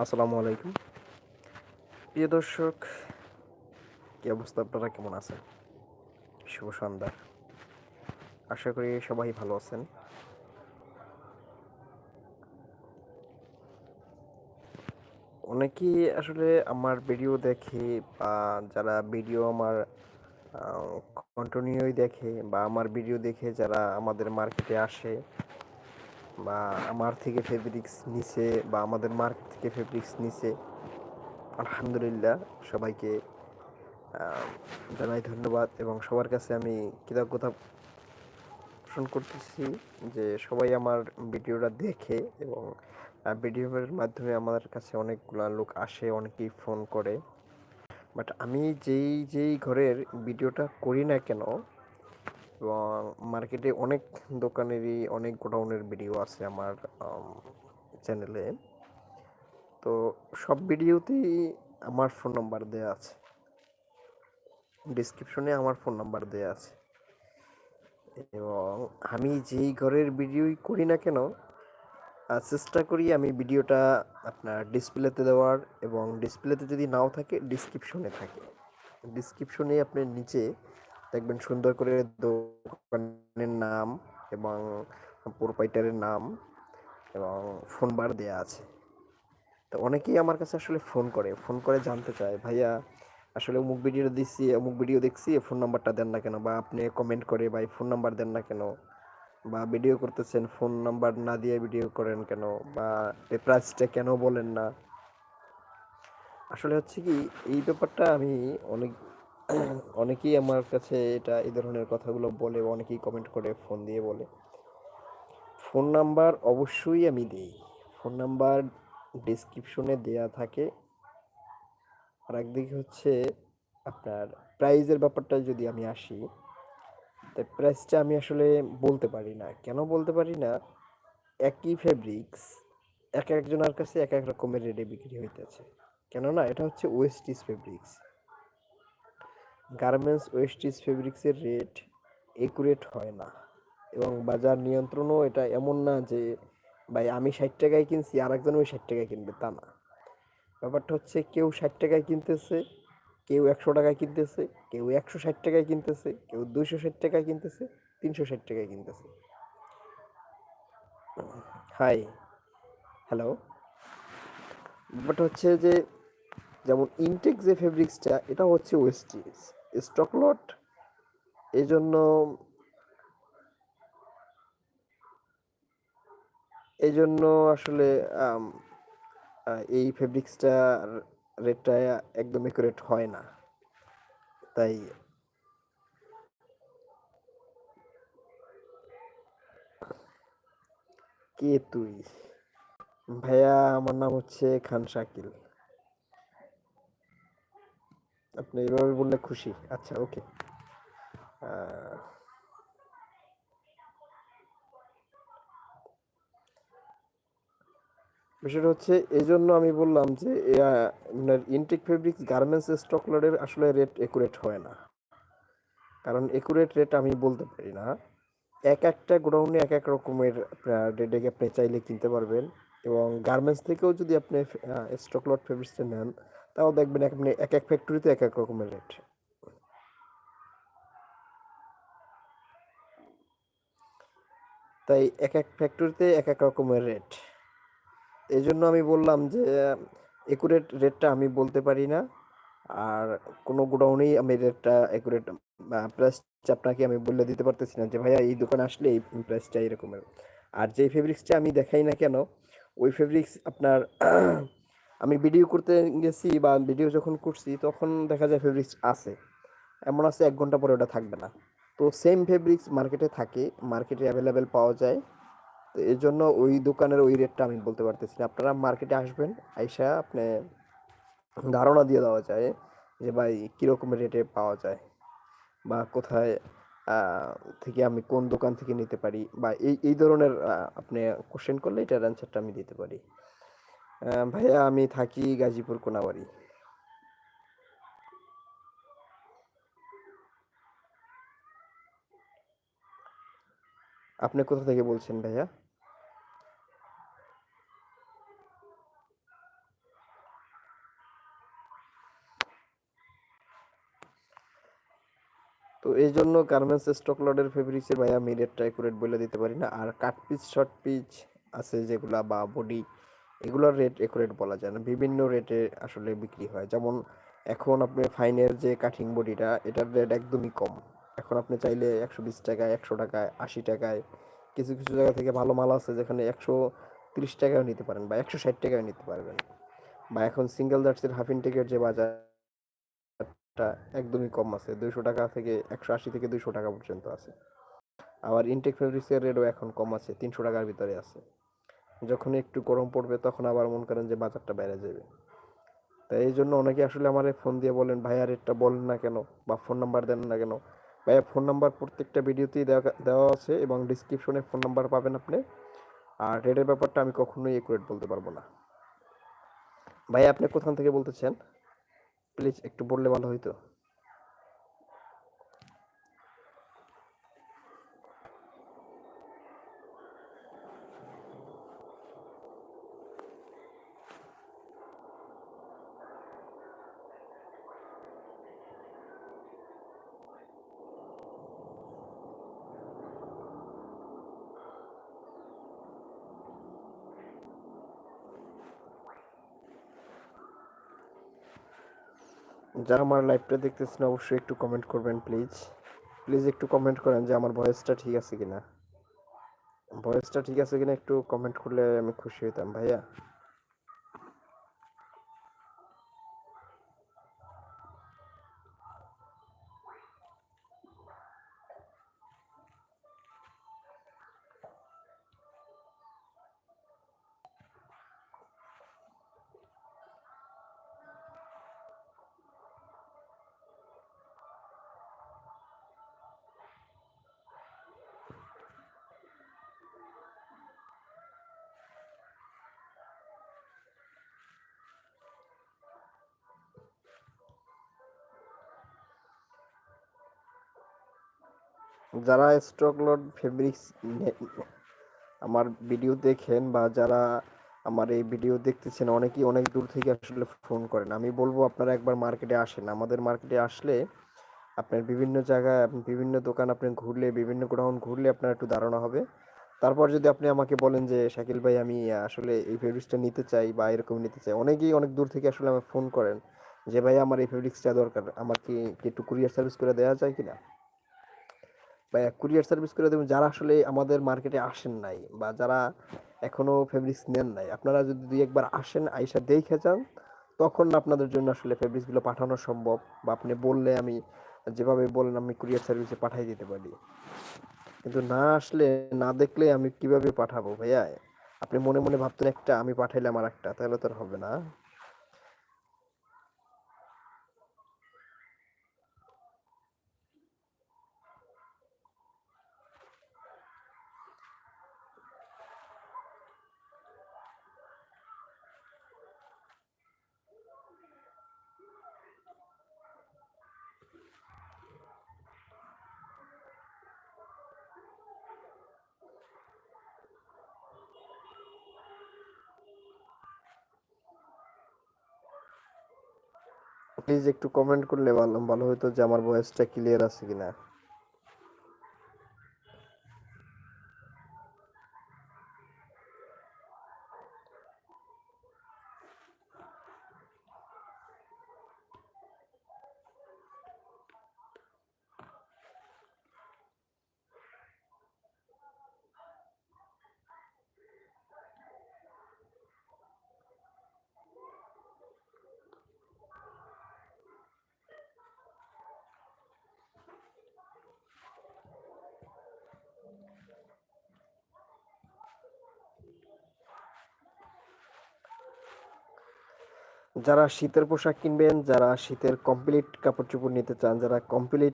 আসসালামু আলাইকুম। প্রিয় দর্শক, কি অবস্থা আপনারা? কেমন আছেন? শুভ সন্ধ্যা। আশা করি সবাই ভালো আছেন। অনেকেই আসলে আমার ভিডিও দেখে বা যারা ভিডিও আমার কন্টিনিউই দেখে বা আমার ভিডিও দেখে যারা আমাদের মার্কেটে আসে বা আমার থেকে ফেব্রিক্স নিছে বা আমাদের মার্কেট থেকে ফেব্রিক্স নিছে, আলহামদুলিল্লাহ সবাইকে জানাই ধন্যবাদ এবং সবার কাছে আমি কৃতজ্ঞতা পোষণ করতেছি যে সবাই আমার ভিডিওটা দেখে এবং ভিডিওর মাধ্যমে আমার কাছে অনেকগুলো লোক আসে, অনেকেই ফোন করে। বাট আমি যেই যেই ঘরের ভিডিওটা করি না কেন এবং মার্কেটে অনেক দোকানেরই অনেক গোডাউনের ভিডিও আছে আমার চ্যানেলে তো সব ভিডিওতেই আমার ফোন নাম্বার দেওয়া আছে। ডিসক্রিপশনে আমার ফোন নাম্বার দেওয়া আছে। এবং আমি যেই ঘরের ভিডিওই করি না কেন চেষ্টা করি আমি ভিডিওটা আপনার ডিসপ্লেতে দেওয়ার এবং ডিসপ্লেতে যদি নাও থাকে ডিসক্রিপশনে থাকে। ডিসক্রিপশনে আপনার নিচে দেখবেন সুন্দর করে দোকানের নাম এবং প্রোপাইটারের নাম এবং ফোন বার দেওয়া আছে। তো অনেকেই আমার কাছে আসলে ফোন করে ফোন করে জানতে চায়, ভাইয়া, আসলে অমুক ভিডিও দিচ্ছি অমুক ভিডিও দেখছি ফোন নাম্বারটা দেন না কেন? বা আপনি কমেন্ট করে, ভাই ফোন নাম্বার দেন না কেন? বা ভিডিও করতেছেন ফোন নাম্বার না দিয়ে ভিডিও করেন কেন? বা প্রাইসটা কেন বলেন না? আসলে হচ্ছে কি, এই ব্যাপারটা আমি অনেক অনেকেই আমার কাছে এটা এই ধরনের কথাগুলো বলে, অনেকেই কমেন্ট করে ফোন দিয়ে বলে। ফোন নাম্বার অবশ্যই আমি দিই। ফোন নাম্বার ডিসক্রিপশনে দেয়া থাকে। আর একদিকে হচ্ছে আপনার প্রাইজের ব্যাপারটা যদি আমি আসি, তাই প্রাইসটা আমি আসলে বলতে পারি না। কেন বলতে পারি না? একই ফেব্রিক্স এক একজনের কাছে এক এক রকমের রেটে বিক্রি হইতেছে। কেননা এটা হচ্ছে ওয়েস্টিস ফেব্রিক্স গার্মেন্টস ওয়েস্টিজ ফেব্রিক্সের রেট একুরেট হয় না। এবং বাজার নিয়ন্ত্রণও এটা এমন না যে, ভাই, আমি ষাট টাকায় কিনছি আর একজন ওই ষাট টাকায় কিনবে। তা না। ব্যাপারটা হচ্ছে, কেউ ষাট টাকায় কিনতেছে, কেউ একশো টাকায় কিনতেছে, কেউ একশো ষাট টাকায় কিনতেছে, কেউ দুইশো ষাট টাকায় কিনতেছে, তিনশো ষাট টাকায় কিনতেছে। Hi, hello. ব্যাপারটা হচ্ছে যে, যেমন ইনটেক যে ফেব্রিক্সটা, এটা হচ্ছে ওয়েস্টিজ স্টকলট এই জন্য এই জন্য আসলে এই ফেব্রিক্সটা রেটটা একদম একুরেট হয় না। তাই কে তুই? ভাইয়া, আমার নাম হচ্ছে খান শাকিল। আপনি এভাবে বললে খুশি। আচ্ছা ওকে। বিষয়টা হচ্ছে এই জন্য আমি বললাম যে আপনার ইনটেক ফেব্রিক্স গার্মেন্টস স্টক লডের আসলে রেট একুরেট হয় না। কারণ একুরেট রেট আমি বলতে পারি না। এক একটা গোডাউনে এক এক রকমের রেটে আপনি চাইলে কিনতে পারবেন। এবং গার্মেন্টস থেকেও যদি আপনি স্টক লট ফেব্রিক্সটা নেন তাও দেখবেন আপনি এক এক ফ্যাক্টরিতে এক এক রকমের রেট তাই এক এক ফ্যাক্টরিতে এক এক রকমের রেট এই জন্য আমি বললাম যে একুরেট রেটটা আমি বলতে পারি না। আর কোনো গোডাউনেই আমি রেটটা একুরেট প্রাইসটা আপনাকে আমি বলে দিতে পারতেছি না যে, ভাইয়া, এই দোকানে আসলে এই প্রাইসটা এরকমের। আর যেই ফেব্রিক্সটা আমি দেখাই না কেন, ওই ফেব্রিক্স আপনার আমি ভিডিও করতে গেছি বা ভিডিও যখন করছি, তখন দেখা যায় ফেব্রিক্স আছে। এমন আছে এক ঘণ্টা পরে ওটা থাকবে না। তো সেম ফেব্রিক্স মার্কেটে থাকে মার্কেটে অ্যাভেলেবেল পাওয়া যায়। তো এই জন্য ওই দোকানের ওই রেটটা আমি বলতে পারতেছি না। আপনারা মার্কেটে আসবেন, আইসা আপনি ধারণা দিয়ে দেওয়া যায় যে ভাই কীরকম রেটে পাওয়া যায় বা কোথায় থেকে আমি কোন দোকান থেকে নিতে পারি বা এই এই ধরনের আপনি কোশ্চেন করলে এটার অ্যান্সারটা আমি দিতে পারি। ভাইয়া, আমি থাকি গাজীপুর কোনাবাড়ি। আপনি কোথা থেকে বলছেন ভাইয়া? তো এই জন্য গার্মেন্টস স্টক লডের ফেব্রিক্সের ভাইয়া আমি রেটটা অ্যাকুরেট বলে দিতে পারি না। আর কাট পিস শর্ট পিচ আছে যেগুলা বা বডি এগুলোর রেট একুরেট বলা যায় না। বিভিন্ন রেটে আসলে বিক্রি হয়। যেমন এখন আপনি ফাইনের যে কাটিং বডিটা এটার রেট একদমই কম। এখন আপনি চাইলে একশো বিশ টাকায়, একশো টাকায়, আশি টাকায়, কিছু কিছু জায়গা থেকে ভালো মাল আছে যেখানে একশো তিরিশ টাকায় নিতে পারেন বা একশো ষাট টাকায় নিতে পারবেন। বা এখন সিঙ্গেল জার্সির হাফ ইনটেকের যে বাজারটা একদমই কম আছে। দুইশো টাকা থেকে একশো আশি থেকে দুইশো টাকা পর্যন্ত আছে। আবার ইনটেক ফেব্রিক্সের রেটও এখন কম আছে, তিনশো টাকার ভিতরে আছে। যখন একটু গরম পড়বে তখন আবার মন করেন যে বাজারটা বেড়ে যাবে। তাই এই জন্য অনেকে আসলে আমার ফোন দিয়ে বলেন, ভাইয়া রেটটা বলেন না কেন বা ফোন নাম্বার দেন না কেন? ভাইয়া ফোন নাম্বার প্রত্যেকটা ভিডিওতেই দেওয়া দেওয়া আছে এবং ডিসক্রিপশনে ফোন নাম্বার পাবেন আপনি। আর রেটের ব্যাপারটা আমি কখনোই একুরেট বলতে পারব না। ভাই আপনি কোথান থেকে বলতেছেন? প্লিজ একটু বললে ভালো হইতো। যারা আমার লাইভটা দেখতেছেন, অবশ্যই একটু কমেন্ট করবেন প্লিজ প্লিজ একটু কমেন্ট করেন যে আমার ভয়েসটা ঠিক আছে কিনা। ভয়েসটা ঠিক আছে কিনা একটু কমেন্ট করলে আমি খুশি হইতাম, ভাইয়া। যারা স্টক লট ফেব্রিক্স আমার ভিডিও দেখেন বা যারা আমার এই ভিডিও দেখতেছেন, অনেকেই অনেক দূর থেকে আসলে ফোন করেন। আমি বলব আপনারা একবার মার্কেটে আসেন। আমাদের মার্কেটে আসলে আপনার বিভিন্ন জায়গায় বিভিন্ন দোকান আপনি ঘুরলে, বিভিন্ন গোডাউন ঘুরলে আপনার একটু ধারণা হবে। তারপর যদি আপনি আমাকে বলেন যে, শাকিল ভাই, আমি আসলে এই ফেব্রিক্সটা নিতে চাই বা এরকম নিতে চাই। অনেকেই অনেক দূর থেকে আসলে আমাকে ফোন করেন যে, ভাই, আমার এই ফেব্রিক্সটা দরকার। আমার কি কি একটু কুরিয়ার সার্ভিস করে দেওয়া যায় কিনা? বা কুরিয়ার সার্ভিস করে দেবেন যারা আসলে আমাদের মার্কেটে আসেন নাই বা যারা এখনও ফেব্রিক্স নেন নাই, আপনারা যদি দুই একবার আসেন, আইসা দেখে যান, তখন আপনাদের জন্য আসলে ফেব্রিক্সগুলো পাঠানো সম্ভব। বা আপনি বললে আমি, যেভাবে বলেন, আমি কুরিয়ার সার্ভিসে পাঠিয়ে দিতে পারি। কিন্তু না আসলে, না দেখলে আমি কীভাবে পাঠাবো ভাইয়া? আপনি মনে মনে ভাবতেন একটা, আমি পাঠাইলাম আর একটা তাহলে তো আর হবে না। প্লিজ একটু কমেন্ট করলে ভালো ভালো হতো যে আমার ভয়েসটা ক্লিয়ার আছে কিনা। যারা শীতের পোশাক কিনবেন যারা শীতের কমপ্লিট কাপড় চোপড় নিতে চান যারা কমপ্লিট